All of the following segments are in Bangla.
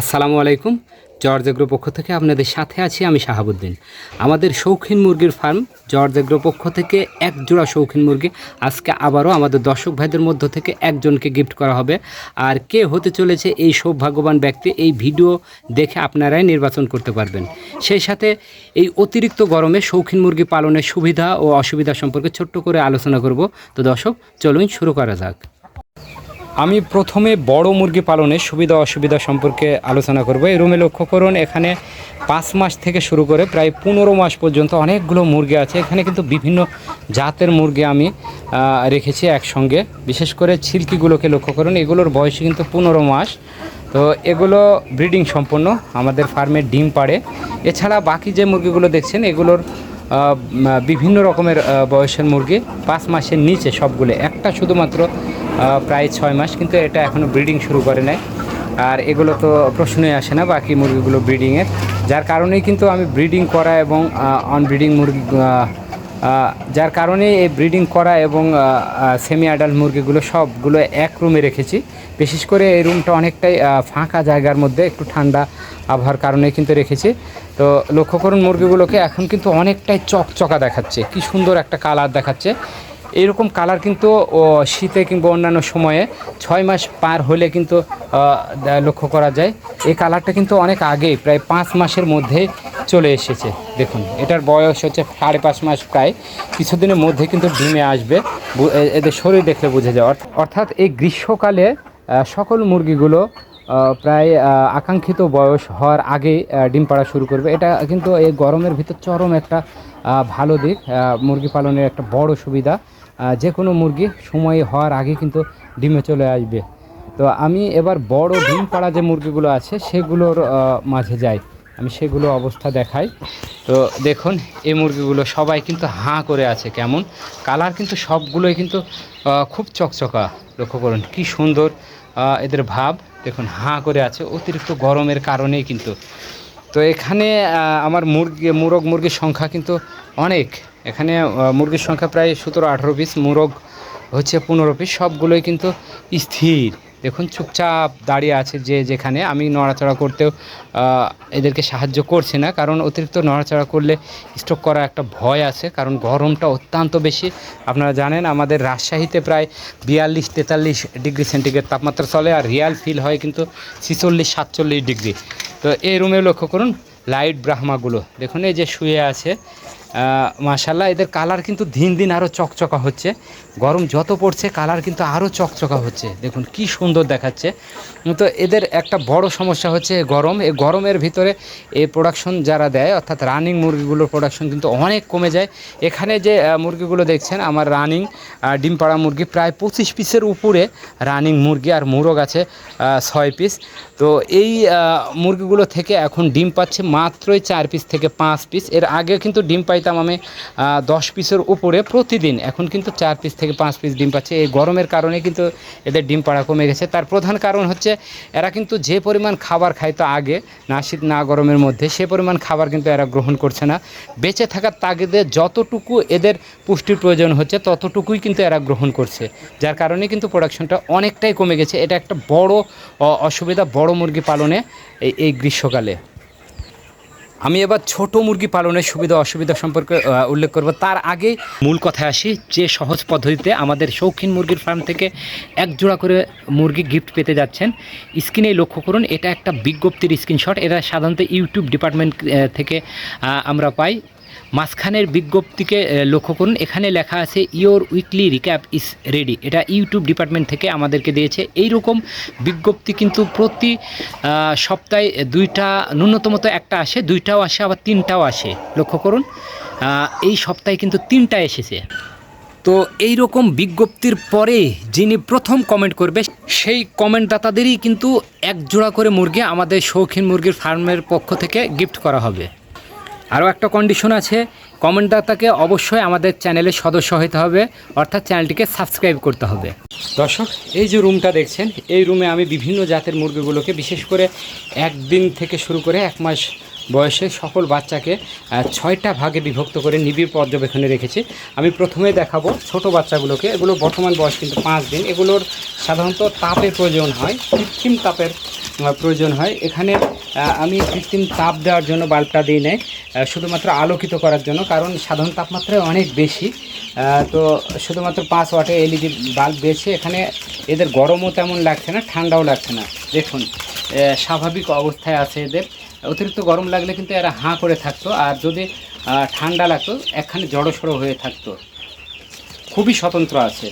আসসালামু আলাইকুম। জর্জ এগ্রো পক্ষ থেকে আপনাদের সাথে আছি আমি শাহাবুদ্দিন। আমাদের শৌখিন মুরগির ফার্ম জর্জ এগ্রো পক্ষ থেকে এক জোড়া শৌখিন মুরগি। আজকে আবারও আমাদের দর্শক ভাইদের মধ্য থেকে একজনকে গিফট করা হবে। আর কে হতে চলেছে এই সৌভাগ্যবান ব্যক্তি, এই ভিডিও দেখে আপনারাই নির্বাচন করতে পারবেন। সেই সাথে এই অতিরিক্ত গরমে শৌখিন মুরগি পালনের সুবিধা ও অসুবিধা সম্পর্কে ছোট্ট করে আলোচনা করব। তো দর্শক, চলুন শুরু করা যাক। আমি প্রথমে বড় মুরগি পালনের সুবিধা অসুবিধা সম্পর্কে আলোচনা করব। এই রুমে লক্ষ্য করুন, এখানে পাঁচ মাস থেকে শুরু করে প্রায় পনেরো মাস পর্যন্ত অনেকগুলো মুরগি আছে। এখানে কিন্তু বিভিন্ন জাতের মুরগি আমি রেখেছি একসঙ্গে। বিশেষ করে ছিলকিগুলোকে লক্ষ্য করুন, এগুলোর বয়স কিন্তু পনেরো মাস। তো এগুলো ব্রিডিং সম্পন্ন, আমাদের ফার্মে ডিম পাড়ে। এছাড়া বাকি যে মুরগিগুলো দেখছেন, এগুলোর বিভিন্ন রকমের বয়সের মুরগি, পাঁচ মাসের নিচে সবগুলো। একটা শুধুমাত্র প্রায় ছয় মাস, কিন্তু এটা এখনও ব্রিডিং শুরু করে নাই। আর এগুলো তো প্রশ্নই আসে না, বাকি মুরগিগুলো ব্রিডিংয়ের যার কারণেই কিন্তু আমি ব্রিডিং করা এবং অনব্রিডিং মুরগি যার কারণে এই ব্রিডিং করা এবং সেমি অ্যাডাল্ট মুরগিগুলো সবগুলো এক রুমে রেখেছি। বিশেষ করে এই রুমটা অনেকটাই ফাঁকা জায়গার মধ্যে, একটু ঠান্ডা আবহাওয়ার কারণে কিন্তু রেখেছি। তো লক্ষ্য করুন মুরগিগুলোকে এখন কিন্তু অনেকটাই চকচকা দেখাচ্ছে, কি সুন্দর একটা কালার দেখাচ্ছে। এইরকম কালার কিন্তু শীতে কিংবা অন্যান্য সময়ে ছয় মাস পার হলে কিন্তু লক্ষ্য করা যায়। এই কালারটা কিন্তু অনেক আগেই প্রায় পাঁচ মাসের মধ্যে চলে এসেছে। দেখুন এটার বয়স হচ্ছে সাড়ে পাঁচ মাস প্রায়। কিছুদিনের মধ্যে কিন্তু ডিমে আসবে। এদের শরীর দেখলে বোঝা যায়। অর্থাৎ এই গ্রীষ্মকালে সকল মুরগিগুলো প্রায় আকাঙ্ক্ষিত বয়স হওয়ার আহ, ডিম পাড়া শুরু করবে। এটা কিন্তু এই গরমের ভিতর চরম একটা ভালো দিক। মুরগি পালনের একটা বড় সুবিধা। যে কোনো মুরগি সময় হওয়ার আগে কিন্তু ডিমে চলে আসবে। তো আমি এবার বড় ডিম পাড়া যে মুরগিগুলো আছে, সেগুলোর মাঝে যাই। আমি সেগুলো অবস্থা দেখাই। তো দেখুন, এই মুরগিগুলো সবাই কিন্তু হাঁ করে আছে কেমন? কালার কিন্তু সবগুলোই কিন্তু খুব চকচকা। লক্ষ্য করুন, কি সুন্দর এদের ভাব। দেখুন, হাঁ করে আছে, অতিরিক্ত গরমের কারণেই কিন্তু। তো এখানে আমার মুরগি, মুরগ মুরগির সংখ্যা কিন্তু অনেক। এখানে মুরগির সংখ্যা প্রায় সতেরো, আঠেরো পিস মুরগ হচ্ছে পনেরো পিস সবগুলোই কিন্তু স্থির। দেখুন, চুপচাপ দাঁড়িয়ে আছে যে যেখানে। আমি নড়াচড়া করতেও এদেরকে সাহায্য করছি না, কারণ অতিরিক্ত নড়াচড়া করলে স্ট্রোক করা একটা ভয় আছে, কারণ গরমটা অত্যন্ত বেশি। আপনারা জানেন, আমাদের রাজশাহীতে প্রায় বিয়াল্লিশ, তেতাল্লিশ ডিগ্রি সেন্টিগ্রেড তাপমাত্রা চলে, আর রিয়াল ফিল হয় কিন্তু ছিচল্লিশ, সাতচল্লিশ ডিগ্রি। তো এই রুমে লক্ষ্য করুন, লাইট ব্রাহ্মাগুলো। দেখুন, এই যে শুয়ে আছে মাশাল্লাহ এদের কালার কিন্তু দিন দিন আরও চকচকা হচ্ছে। গরম যত পড়ছে, কালার কিন্তু আরও চকচকা হচ্ছে। দেখুন, কি সুন্দর দেখাচ্ছে। তো এদের একটা বড় সমস্যা হচ্ছে গরম। এই গরমের ভিতরে এই প্রোডাকশন যারা দেয়, অর্থাৎ রানিং মুরগিগুলোর প্রোডাকশন কিন্তু অনেক কমে যায়। এখানে যে মুরগিগুলো দেখছেন, আমার রানিং ডিম পাড়া মুরগি প্রায় পঁচিশ পিসের উপরে রানিং মুরগি আর মুরগ আছে ছয় পিস। তো এই মুরগিগুলো থেকে এখন ডিম পাচ্ছে মাত্রই চার পিস থেকে পাঁচ পিস। এর আগে কিন্তু ডিম পাইতাম আমি দশ পিসের উপরে প্রতিদিন। এখন কিন্তু চার পিস থেকে পাঁচ পিস ডিম পাচ্ছে। এই গরমের কারণে কিন্তু এদের ডিম পাড়া কমে গেছে। তার প্রধান কারণ হচ্ছে, এরা কিন্তু যে পরিমাণ খাবার খাইতো আগে, না শীত, না গরমের মধ্যে, সে পরিমাণ খাবার কিন্তু এরা গ্রহণ করছে না। বেঁচে থাকার তাগিদে যতটুকু এদের পুষ্টির প্রয়োজন হচ্ছে, ততটুকুই কিন্তু এরা গ্রহণ করছে। যার কারণে কিন্তু প্রোডাকশনটা অনেকটাই কমে গেছে। এটা একটা বড় অসুবিধা বড় মুরগি পালনে এই গ্রীষ্মকালে। আমি এবার ছোট মুরগি পালনের সুবিধা অসুবিধা সম্পর্কে উল্লেখ করব। তার আগে মূল কথায় আসি, যে সহজ পদ্ধতিতে আমাদের শৌখিন মুরগির ফার্ম থেকে এক জোড়া করে মুরগি গিফট পেতে যাচ্ছেন স্ক্রিনে লক্ষ্য করুন, এটা একটা বিজ্ঞপ্তির স্ক্রিনশট। এটা সাধারণত ইউটিউব ডিপার্টমেন্ট থেকে আমরা পাই। মাঝখানের বিজ্ঞপ্তিকে লক্ষ্য করুন, এখানে লেখা আছে your weekly recap is ready এটা ইউটিউব ডিপার্টমেন্ট থেকে আমাদেরকে দিয়েছে। এই রকম বিজ্ঞপ্তি কিন্তু প্রতি সপ্তাহে দুইটা, ন্যূনতম তো একটা আসে, দুইটাও আসে, আবার তিনটাও আসে। লক্ষ্য করুন এই সপ্তাহে কিন্তু তিনটা এসেছে। তো এই রকম বিজ্ঞপ্তির পরে যিনি প্রথম কমেন্ট করবে, সেই কমেন্টদাতাদেরই কিন্তু এক জোড়া করে মুরগি আমাদের শৌখিন মুরগির ফার্মের পক্ষ থেকে গিফট করা হবে। আরও একটা কন্ডিশন আছে কমেন্টদাতাকে অবশ্যই আমাদের চ্যানেলের সদস্য হতে হবে, অর্থাৎ চ্যানেলটিকে সাবস্ক্রাইব করতে হবে। দর্শক, এই যে রুমটা দেখছেন, এই রুমে আমি বিভিন্ন জাতের মুরগিগুলোকে বিশেষ করে একদিন থেকে শুরু করে এক মাস বয়সে সকল বাচ্চাকে ছয়টা ভাগে বিভক্ত করে নিবিড় পর্যবেক্ষণে রেখেছি। আমি প্রথমে দেখাবো ছোট বাচ্চাগুলোকে, এগুলো বর্তমান বয়স কিন্তু পাঁচ দিন। এগুলোর সাধারণত তাপের প্রয়োজন হয়, কৃত্রিম তাপের প্রয়োজন হয়। এখানে আমি কৃত্রিম তাপ দেওয়ার জন্য বাল্বটা দিই নাই শুধুমাত্র আলোকিত করার জন্য, কারণ সাধারণ তাপমাত্রা অনেক বেশি। তো শুধুমাত্র পাঁচ ওয়াটে এলইডি বাল্ব দিয়েছে, এখানে এদের গরমও তেমন লাগছে না, ঠান্ডাও লাগছে না। দেখুন স্বাভাবিক অবস্থায় আছে এদের। অতিরিক্ত গরম লাগলে কিন্তু এরা হাঁ করে থাকতো, আর যদি ঠান্ডা লাগতো, একখানে জড়সড়ো হয়ে থাকতো। খুবই স্বতন্ত্র আছে।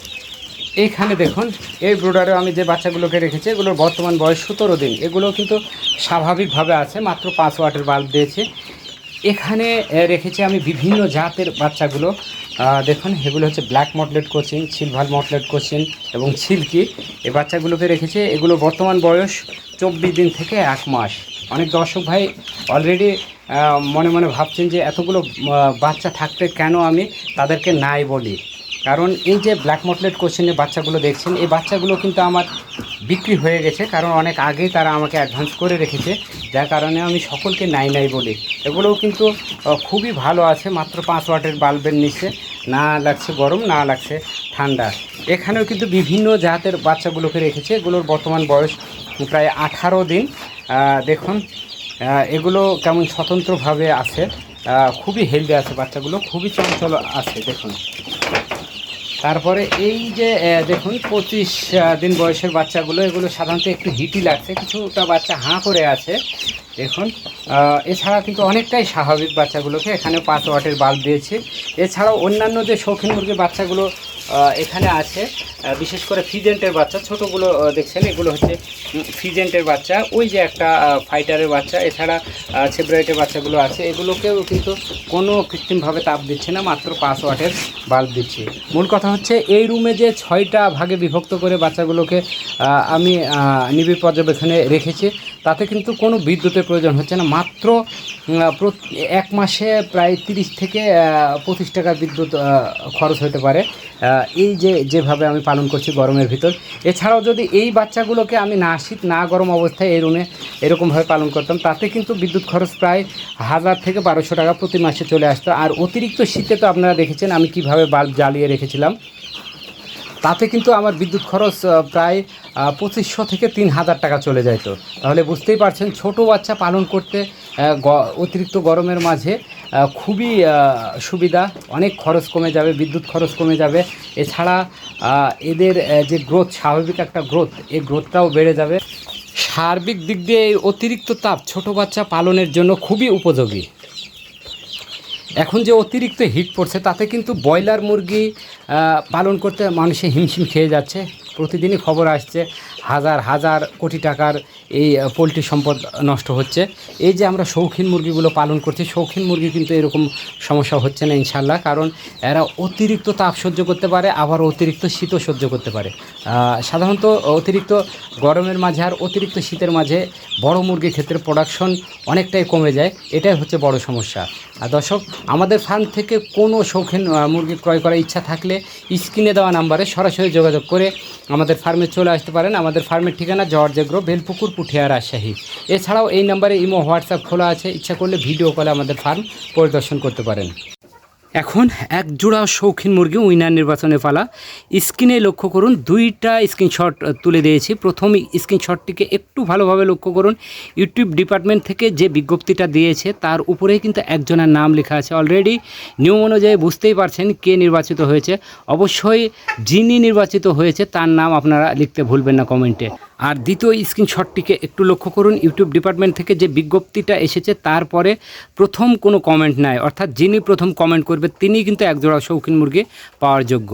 এইখানে দেখুন, এই ব্রোডারে আমি যে বাচ্চাগুলোকে রেখেছি, এগুলোর বর্তমান বয়স সতেরো দিন। এগুলো কিন্তু স্বাভাবিকভাবে আছে, মাত্র পাঁচ ওয়াটের বাল্ব দিয়েছে। এখানে রেখেছি আমি বিভিন্ন জাতের বাচ্চাগুলো। দেখুন, এগুলো হচ্ছে black mottled Cochin silver mottled Cochin এবং সিল্কি এই বাচ্চাগুলোকে রেখেছে, এগুলো বর্তমান বয়স চব্বিশ দিন থেকে এক মাস। অনেক দর্শক ভাই অলরেডি মনে মনে ভাবছেন যে এতগুলো বাচ্চা থাকতে কেন আমি তাদেরকে নাই বলি? কারণ এই যে ব্ল্যাক মটলেট কোশ্চেনের বাচ্চাগুলো দেখছেন, এই বাচ্চাগুলো কিন্তু আমার বিক্রি হয়ে গেছে, কারণ অনেক আগেই তারা আমাকে অ্যাডভান্স করে রেখেছে। যার কারণে আমি সকলকে নাই নাই বলি। এগুলোও কিন্তু খুবই ভালো আছে, মাত্র পাঁচ ওয়াটের বাল্বের নিচে। না লাগছে গরম, না লাগছে ঠান্ডা। এখানেও কিন্তু বিভিন্ন জাতের বাচ্চাগুলোকে রেখেছে। এগুলোর বর্তমান বয়স প্রায় আঠারো দিন। দেখুন এগুলো কেমন স্বতন্ত্রভাবে আছে। খুবই হেলদি আছে বাচ্চাগুলো, খুবই চঞ্চল আছে, দেখুন। তারপরে এই যে দেখুন, পঁচিশ দিন বয়সের বাচ্চাগুলো, এগুলো সাধারণত একটু হিটি লাগছে, কিছুটা বাচ্চা হাঁ করে আছে। দেখুন এছাড়া কিন্তু অনেকটাই স্বাভাবিক বাচ্চাগুলোকে এখানে পাঁচ ওয়াটের বাল্ব দিয়েছি। এছাড়াও অন্যান্য যে শৌখিন মুরগির বাচ্চাগুলো এখানে আছে। বিশেষ করে ফিজেন্টের বাচ্চা, ছোটোগুলো দেখছেন, এগুলো হচ্ছে ফিজেন্টের বাচ্চা। ওই যে একটা ফাইটারের বাচ্চা, এছাড়া সেব্রাইটের বাচ্চাগুলো আছে। এগুলোকেও কিন্তু কোনো কৃত্রিমভাবে তাপ দিচ্ছে না, মাত্র পাঁচ ওয়াটের বাল্ব দিচ্ছে। মূল কথা হচ্ছে, এই রুমে যে ছয়টা ভাগে বিভক্ত করে বাচ্চাগুলোকে আমি নিবিড় পর্যবেক্ষণে রেখেছি। তাতে কিন্তু কোনো বিদ্যুতের প্রয়োজন হচ্ছে না। মাত্র এক মাসে প্রায় তিরিশ থেকে পঁচিশ টাকা বিদ্যুৎ খরচ হতে পারে। এই যে, যেভাবে আমি পালন করছি গরমের ভিতর। এছাড়াও যদি এই বাচ্চাগুলোকে আমি না শীত, না গরম অবস্থায় এই রুমে এরকমভাবে পালন করতাম, তাতে কিন্তু বিদ্যুৎ খরচ প্রায় হাজার থেকে বারোশো টাকা প্রতি মাসে চলে আসতো। আর অতিরিক্ত শীতে তো আপনারা দেখেছেন আমি কীভাবে বাল্ব জ্বালিয়ে রেখেছিলাম। তাতে কিন্তু আমার বিদ্যুৎ খরচ প্রায় পঁচিশশো থেকে তিন হাজার টাকা চলে যেত তাহলে বুঝতেই পারছেন, ছোট বাচ্চা পালন করতে অতিরিক্ত গরমের মাঝে খুবই সুবিধা। অনেক খরচ কমে যাবে, বিদ্যুৎ খরচ কমে যাবে। এছাড়া এদের যে গ্রোথ, স্বাভাবিক একটা গ্রোথ, এই গ্রোথটাও বেড়ে যাবে। সার্বিক দিক দিয়ে এই অতিরিক্ত তাপ ছোট বাচ্চা পালনের জন্য খুবই উপযোগী। এখন যে অতিরিক্ত হিট পড়ছে, তাতে কিন্তু ব্রয়লার মুরগি পালন করতে মানুষে হিমশিম খেয়ে যাচ্ছে। প্রতিদিনই খবর আসছে, হাজার হাজার কোটি টাকার এই পোলট্রি সম্পদ নষ্ট হচ্ছে। এই যে আমরা শৌখিন মুরগিগুলো পালন করছি, শৌখিন মুরগি কিন্তু এরকম সমস্যা হচ্ছে না ইনশাল্লাহ কারণ এরা অতিরিক্ত তাপ সহ্য করতে পারে, আবার অতিরিক্ত শীতও সহ্য করতে পারে। সাধারণত অতিরিক্ত গরমের মাঝে আর অতিরিক্ত শীতের মাঝে বড় মুরগির ক্ষেত্রে প্রোডাকশন অনেকটাই কমে যায়, এটাই হচ্ছে বড় সমস্যা। আর দর্শক, আমাদের ফার্ম থেকে কোনো শৌখিন মুরগি ক্রয় করার ইচ্ছা থাকলে স্ক্রিনে দেওয়া নাম্বারে সরাসরি যোগাযোগ করে আমাদের ফার্মে চলে আসতে পারেন। আমাদের ফার্মের ঠিকানা জর্জ বেলপুকুর পুঠিয়া রাজশাহী এছাড়াও এই নাম্বারে ইমো, হোয়াটসঅ্যাপ খোলা আছে। ইচ্ছা করলে ভিডিও কলে আমাদের ফার্ম পরিদর্শন করতে পারেন। এখন এক জোড়া শৌখিন মুরগি উইনার নির্বাচনে পালা। স্ক্রিনে লক্ষ্য করুন, দুইটা স্ক্রিনশট তুলে দিয়েছি। প্রথম স্ক্রিনশটটিকে একটু ভালোভাবে লক্ষ্য করুন। ইউটিউব ডিপার্টমেন্ট থেকে যে বিজ্ঞপ্তিটা দিয়েছে, তার উপরেই কিন্তু একজনের নাম লেখা আছে অলরেডি নিয়ম অনুযায়ী বুঝতেই পারছেন কে নির্বাচিত হয়েছে। অবশ্যই যিনি নির্বাচিত হয়েছে, তার নাম আপনারা লিখতে ভুলবেন না কমেন্টে। আর দ্বিতীয় স্ক্রিনশটটিকে একটু লক্ষ্য করুন, ইউটিউব ডিপার্টমেন্ট থেকে যে বিজ্ঞপ্তিটা এসেছে তারপরে প্রথম কোনো কমেন্ট নাই, অর্থাৎ যিনি প্রথম কমেন্ট করবে তিনি কিন্তু একজোড়া শৌখিন মুরগি পাওয়ার যোগ্য।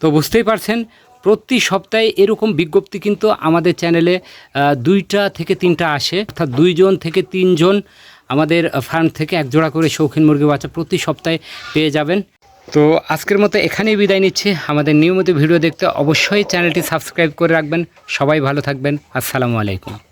তো বুঝতেই পারছেন, প্রতি সপ্তাহে এরকম বিজ্ঞপ্তি কিন্তু আমাদের চ্যানেলে দুইটা থেকে তিনটা আসে, অর্থাৎ দুইজন থেকে তিনজন আমাদের ফার্ম থেকে একজোড়া করে শৌখিন মুরগি বাচ্চা প্রতি সপ্তাহে পেয়ে যাবেন। তো আজকের মতো এখানেই বিদায় নিচ্ছি। আমাদের নিয়মিত ভিডিও দেখতে অবশ্যই চ্যানেলটি সাবস্ক্রাইব করে রাখবেন। সবাই ভালো থাকবেন। আসসালামু আলাইকুম।